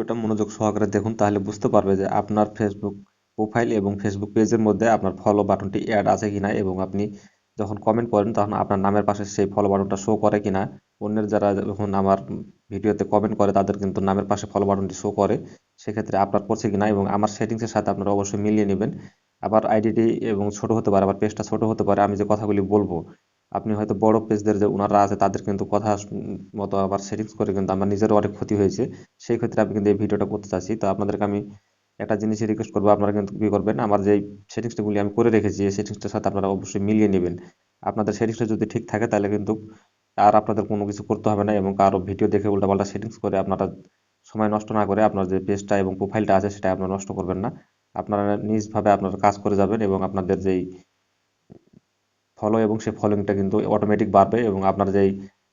ভিডিওটা মনোযোগ সহকারে দেখুন, তাহলে বুঝতে পারবে যে আপনার ফেসবুক প্রোফাইল এবং ফেসবুক পেজের মধ্যে আপনার ফলো বাটনটি অ্যাড আছে কিনা এবং আপনি যখন কমেন্ট করেন তখন আপনার নামের পাশে সেই ফলো বাটনটা শো করে কিনা। অন্যের যারা যখন আমার ভিডিওতে কমেন্ট করে তাদের কিন্তু নামের পাশে ফলো বাটনটি শো করে, সেক্ষেত্রে আপনার করছে কিনা এবং আমার সেটিংসের সাথে আপনারা অবশ্যই মিলিয়ে নেবেন। আবার আইডিটি এবং ছোট হতে পারে, আবার পেজটা ছোট হতে পারে, আমি যে কথাগুলি বলব আপনি হয়তো বড় পেজদের যে ওনারা আছে, তাদের কিন্তু কথা মতো আবার সেটিংস করে কিন্তু আমার নিজেরও অনেক ক্ষতি হয়েছে। সেই ক্ষেত্রে আমি কিন্তু এই ভিডিওটা করতে চাচ্ছি। তো আপনাদেরকে আমি একটা জিনিসই রিকোয়েস্ট করব, আপনারা কিন্তু কী করবেন, আমার যে সেটিংসগুলি আমি করে রেখেছি, এই সেটিংসটার সাথে আপনারা অবশ্যই মিলিয়ে নেবেন। আপনাদের সেটিংসটা যদি ঠিক থাকে, তাহলে কিন্তু আর আপনাদের কোনো কিছু করতে হবে না এবং কারও ভিডিও দেখে উল্টাপাল্টা সেটিংস করে আপনারা সময় নষ্ট না করে আপনার যে পেজটা এবং প্রোফাইলটা আছে, সেটা আপনারা নষ্ট করবেন না। আপনারা নিজভাবে আপনারা কাজ করে যাবেন এবং আপনাদের যেই ফলো এবং সেই ফলোইংটা কিন্তু অটোমেটিক বাড়বে এবং আপনার যেই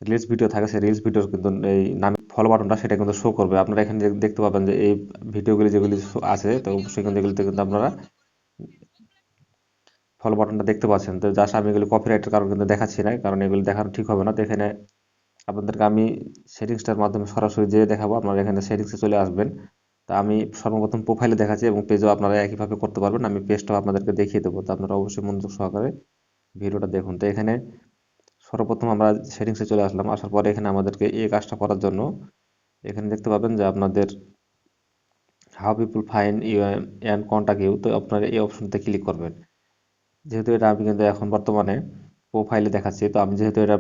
রিলস ভিডিও থাকে, সেই রিলস ভিডিওর কিন্তু এই নামে ফলো বাটনটা সেটা কিন্তু শো করবে। আপনারা এখানে দেখতে পাবেন যে এই ভিডিওগুলি যেগুলি আছে, তো কিন্তু এগুলিতে কিন্তু আপনারা ফলো বাটনটা দেখতে পাচ্ছেন। তো জাস্ট আমি এগুলি কপিরাইটের কারণ কিন্তু দেখাচ্ছি না, কারণ এগুলি দেখানো ঠিক হবে না। তো এখানে আপনাদেরকে আমি সেটিংসটার মাধ্যমে সরাসরি যেয়ে দেখাবো, আপনারা এখানে সেটিংসে চলে আসবেন। তা আমি সর্বপ্রথম প্রোফাইলে দেখাচ্ছি এবং পেজও আপনারা একইভাবে করতে পারবেন। আমি পেজটাও আপনাদেরকে দেখিয়ে দেবো, তো আপনারা অবশ্যই মনোযোগ সহকারে ভিডিওটা দেখুন। তো এখানে সর্বপ্রথম আমরা সেটিংসে চলে আসলাম। আসার পরে এখানে আমাদেরকে এই কাজটা করার জন্য এখানে দেখতে পাবেন যে আপনাদের how people find you and contact you তো আপনারা এই অপশনতে ক্লিক করবেন। যেহেতু এটা আমি কিন্তু এখন বর্তমানে প্রোফাইলে দেখাচ্ছি, তো আমি যেহেতু এটা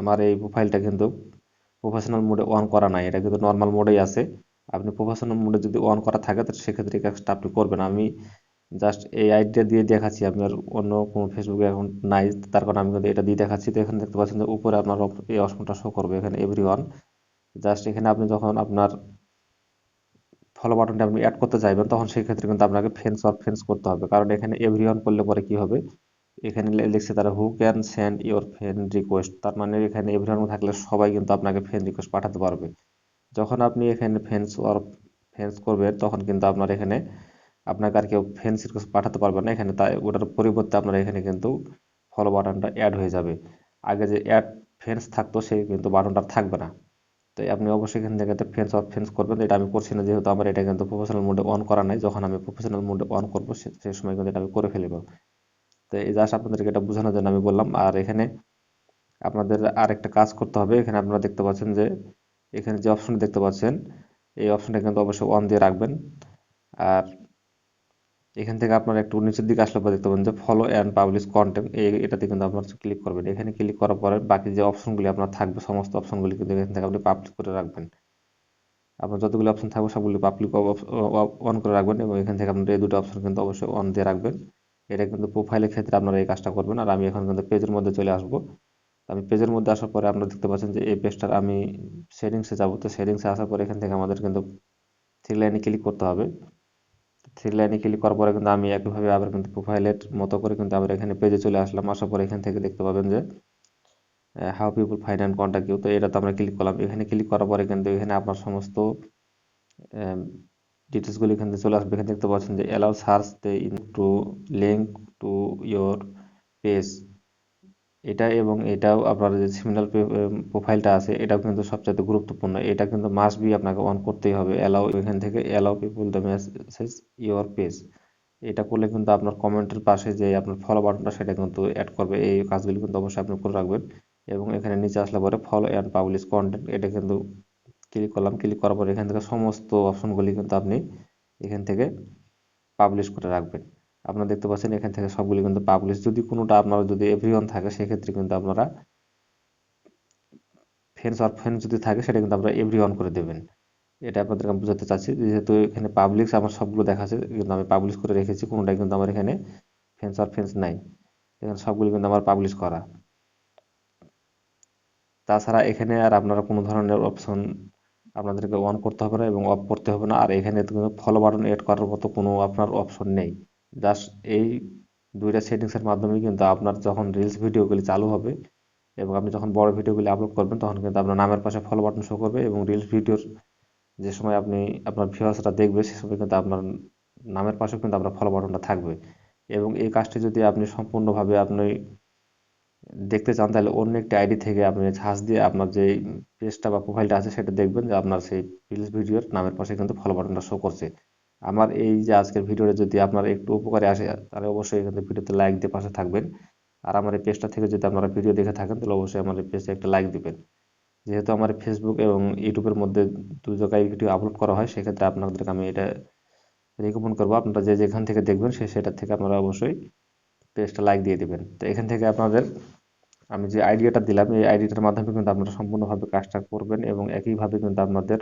আমার এই প্রোফাইলটা কিন্তু প্রফেশনাল মোডে অন করা নাই, এটা কিন্তু নর্মাল মোডেই আছে। আপনি প্রফেশনাল মোডে যদি অন করা থাকে তো সেক্ষেত্রে এই কাজটা আপনি করবেন। আমি জাস্ট এই আইডিয়া দিয়ে দেখাচ্ছি আপনার অন্য কোনো ফেসবুক অ্যাকাউন্ট নাই, তার কারণে আমি এটা দিয়ে দেখাচ্ছি। তো এখানে দেখতে পাচ্ছেন যে উপরে আপনার এই অপশনটা শো করবে এখানে এভরি ওয়ান জাস্ট এখানে আপনি যখন আপনার ফলো বাটনটা আপনি অ্যাড করতে চাইবেন, তখন সেই ক্ষেত্রে কিন্তু আপনাকে ফেন্স অর ফেন্স করতে হবে। কারণ এখানে এভরি ওয়ান করলে পরে কি হবে? এখানে লিখছে তারা who can send your friend request তার মানে এখানে এভরি ওয়ান থাকলে সবাই কিন্তু আপনাকে ফ্রেন্ড রিকোয়েস্ট পাঠাতে পারবে। যখন আপনি এখানে ফেন্স অর ফেন্স করবেন, তখন কিন্তু আপনার এখানে আপনাকে আর কেউ ফ্রেন্ডস রিকোয়েস্ট পাঠাতে পারবে না এখানে, তাই ওটার পরিবর্তে আপনার এখানে কিন্তু ফলো বাটনটা অ্যাড হয়ে যাবে। আগে যে অ্যাড ফ্রেন্ডস থাকতো, সেই কিন্তু বাটনটা থাকবে না। তো আপনি অবশ্যই এখান থেকে ফ্রেন্ডস অফ ফ্রেন্ডস করবেন। এটা আমি করছি না, যেহেতু আমার এটা কিন্তু প্রফেশনাল মোডে অন করা নাই। যখন আমি প্রফেশনাল মোডে অন করব সেই সময় কিন্তু এটা আমি করে ফেলব। তো এই জাস্ট আপনাদেরকে এটা বোঝানোর জন্য আমি বললাম। আর এখানে আপনাদের আর একটা কাজ করতে হবে। এখানে আপনারা দেখতে পাচ্ছেন যে, এখানে যে অপশন দেখতে পাচ্ছেন, এই অপশনটা কিন্তু অবশ্যই অন দিয়ে রাখবেন। আর এখান থেকে আপনারা একটু নিচের দিকে আসলে পরে দেখতে পাবেন যে ফলো অ্যান্ড পাবলিশ কন্টেন্ট এটাতে কিন্তু আপনারা ক্লিক করবেন। এখানে ক্লিক করার পরে বাকি যে অপশনগুলি আপনার থাকবে, সমস্ত অপশনগুলি কিন্তু এখান থেকে আপনি পাবলিক করে রাখবেন। আপনার যতগুলো অপশন থাকবে, সবগুলি পাবলিক অন করে রাখবেন এবং এখান থেকে আপনার এই দুটো অপশন কিন্তু অবশ্যই অন দিয়ে রাখবেন। এটা কিন্তু প্রোফাইলের ক্ষেত্রে আপনারা এই কাজটা করবেন। আর আমি এখন কিন্তু পেজের মধ্যে চলে আসব। আমি পেজের মধ্যে আসার পরে আপনারা দেখতে পাচ্ছেন যে এই পেজটার আমি সেটিংসে যাব। তো সেটিংসে আসার পরে এখান থেকে আমাদের কিন্তু থ্রি লাইনে ক্লিক করতে হবে। থ্রি লাইনে ক্লিক করার পরে কিন্তু আমি একইভাবে আবার কিন্তু প্রোফাইলের মতো করে কিন্তু আবার এখানে পেজে চলে আসলাম। আসার পরে এখান থেকে দেখতে পাবেন যে how people find and contact you তো এটা তো আমরা ক্লিক করলাম। এখানে ক্লিক করার পরে কিন্তু এখানে আপনার সমস্ত ডিটেলসগুলো এখান থেকে চলে আসবে। এখানে দেখতে পাচ্ছেন যে allow search the in to link to your page এটা এবং এটাও আপনার যে সিমিলার প্রোফাইলটা আছে, এটাও কিন্তু সবচেয়ে গুরুত্বপূর্ণ। এটা কিন্তু মাস্ট বি আপনাকে অন করতেই হবে। অ্যালাউ এখান থেকে allow people the message your page এটা করলে কিন্তু আপনার কমেন্টের পাশে যে আপনার ফলো বাটনটা সেটা কিন্তু অ্যাড করবে। এই কাজগুলি কিন্তু অবশ্যই আপনি করে রাখবেন। এবং এখানে নিচে আসলে পরে ফলো অ্যান্ড পাবলিশ কন্টেন্ট এটা কিন্তু ক্লিক করলাম। ক্লিক করার পরে এখান থেকে সমস্ত অপশনগুলি কিন্তু আপনি এখান থেকে পাবলিশ করে রাখবেন। আপনারা দেখতে পাচ্ছেন এখান থেকে সবগুলি কিন্তু পাবলিশ যদি কোনোটা আপনার যদি এভরিওয়ান থাকে, সেক্ষেত্রে কিন্তু আপনারা ফ্রেন্ডস আর ফ্রেন্ডস যদি থাকে, সেটা কিন্তু আপনারা এভরিওয়ান করে দেবেন। এটা আপনাদেরকে আমি বোঝাতে চাচ্ছি, যেহেতু এখানে পাবলিক আমার সবগুলো দেখাচ্ছে, কিন্তু আমি পাবলিশ করে রেখেছি, কোনোটাই কিন্তু আমার এখানে ফ্রেন্ডস আর ফ্রেন্ডস নাই। এখানে সবগুলো কিন্তু আমার পাবলিশ করা। তাছাড়া এখানে আর আপনারা কোনো ধরনের অপশন আপনাদেরকে অন করতে হবে না এবং অফ করতে হবে না। আর এখানে কিন্তু ফলো বাটন এড করার মতো কোনো আপনার অপশন নেই। জাস্ট এই দুইটা সেটিংসের মাধ্যমে কিন্তু আপনার যখন রিলস ভিডিওগুলি চালু হবে এবং আপনি যখন বড় ভিডিওগুলি আপলোড করবেন, তখন কিন্তু আপনার নামের পাশে ফলো বাটন শো করবে এবং রিলস ভিডিওর যে সময় আপনি আপনার ভিউয়ার্সরা দেখবে, সে সময় কিন্তু আপনার নামের পাশেও কিন্তু আপনার ফলো বাটনটা থাকবে। এবং এই কাজটি যদি আপনি সম্পূর্ণভাবে আপনি দেখতে চান, তাহলে অন্য একটি আইডি থেকে আপনি সার্চ দিয়ে আপনার যে পেজটা বা প্রোফাইলটা আছে, সেটা দেখবেন যে আপনার সেই রিলস ভিডিওর নামের পাশে কিন্তু ফলো বাটনটা শো করছে। আমার এই যে আজকের ভিডিওটা যদি আপনার একটু উপকারে আসে, তাহলে অবশ্যই এখানে ভিডিওতে লাইক দিয়ে পাশে থাকবেন। আর আমার এই পেজটা থেকে যদি আপনারা ভিডিও দেখে থাকেন, তাহলে অবশ্যই আমার এই পেজে একটা লাইক দিবেন। যেহেতু আমার ফেসবুক এবং ইউটিউবের মধ্যে দু জায়গায় ভিডিও আপলোড করা হয়, সেক্ষেত্রে আপনাদেরকে আমি এটা রেকমেন্ড করব। আপনারা যে যেখান থেকে দেখবেন, সে সেটার থেকে আপনারা অবশ্যই পেজটা লাইক দিয়ে দিবেন। তো এখান থেকে আপনাদের আমি যে আইডিয়াটা দিলাম, এই আইডিয়াটার মাধ্যমে কিন্তু আপনারা সম্পূর্ণভাবে কাজটা করবেন এবং একইভাবে কিন্তু আপনাদের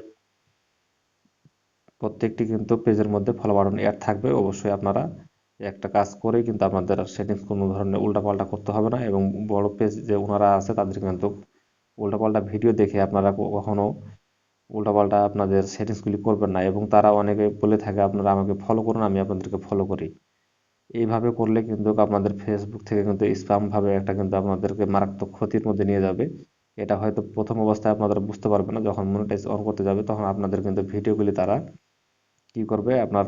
প্রত্যেকটি কিন্তু পেজের মধ্যে ফলো বাটন অ্যাড থাকবে। অবশ্যই আপনারা একটা কাজ করেই কিন্তু আপনাদের সেটিংস কোনো ধরনের উল্টাপাল্টা করতে হবে না এবং বড় পেজ যে ওনারা আছে তাদের কিন্তু উল্টাপাল্টা ভিডিও দেখে আপনারা কখনো উল্টাপাল্টা আপনাদের সেটিংসগুলি করবেন না এবং তারা অনেকে বলে থাকে, আপনারা আমাকে ফলো করুন, আমি আপনাদেরকে ফলো করি। এইভাবে করলে কিন্তু আপনাদের ফেসবুক থেকে কিন্তু স্প্যাম ভাবে একটা কিন্তু আপনাদেরকে মারাত্মক ক্ষতির মধ্যে নিয়ে যাবে। এটা হয়তো প্রথম অবস্থায় আপনারা বুঝতে পারবেন না, যখন মনিটাইজ অন করতে যাবে, তখন আপনাদের কিন্তু ভিডিওগুলি তারা কি করবে? আপনার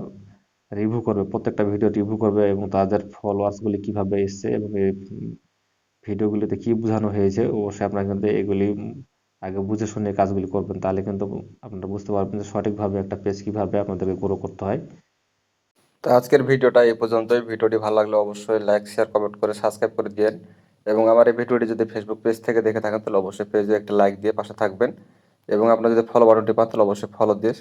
রিভিউ করবে, প্রত্যেকটা ভিডিও রিভিউ করবে এবং তাদের ফলোয়ার্সগুলি কীভাবে এসছে এবং এই ভিডিওগুলিতে কি বোঝানো হয়েছে, অবশ্যই আপনারা কিন্তু এগুলি আগে বুঝে শুনে কাজগুলি করবেন। তাহলে কিন্তু আপনারা বুঝতে পারবেন যে সঠিকভাবে একটা পেজ কীভাবে আপনাদেরকে গ্রো করতে হয়। তো আজকের ভিডিওটা এই পর্যন্তই। ভিডিওটি ভালো লাগলে অবশ্যই লাইক শেয়ার কমেন্ট করে সাবস্ক্রাইব করে দিয়েন। এবং আমার এই ভিডিওটি যদি ফেসবুক পেজ থেকে দেখে থাকেন, তাহলে অবশ্যই পেজে একটা লাইক দিয়ে পাশে থাকবেন। এবং আপনারা যদি ফলো বাটনটি পান, তাহলে অবশ্যই ফলো দিয়ে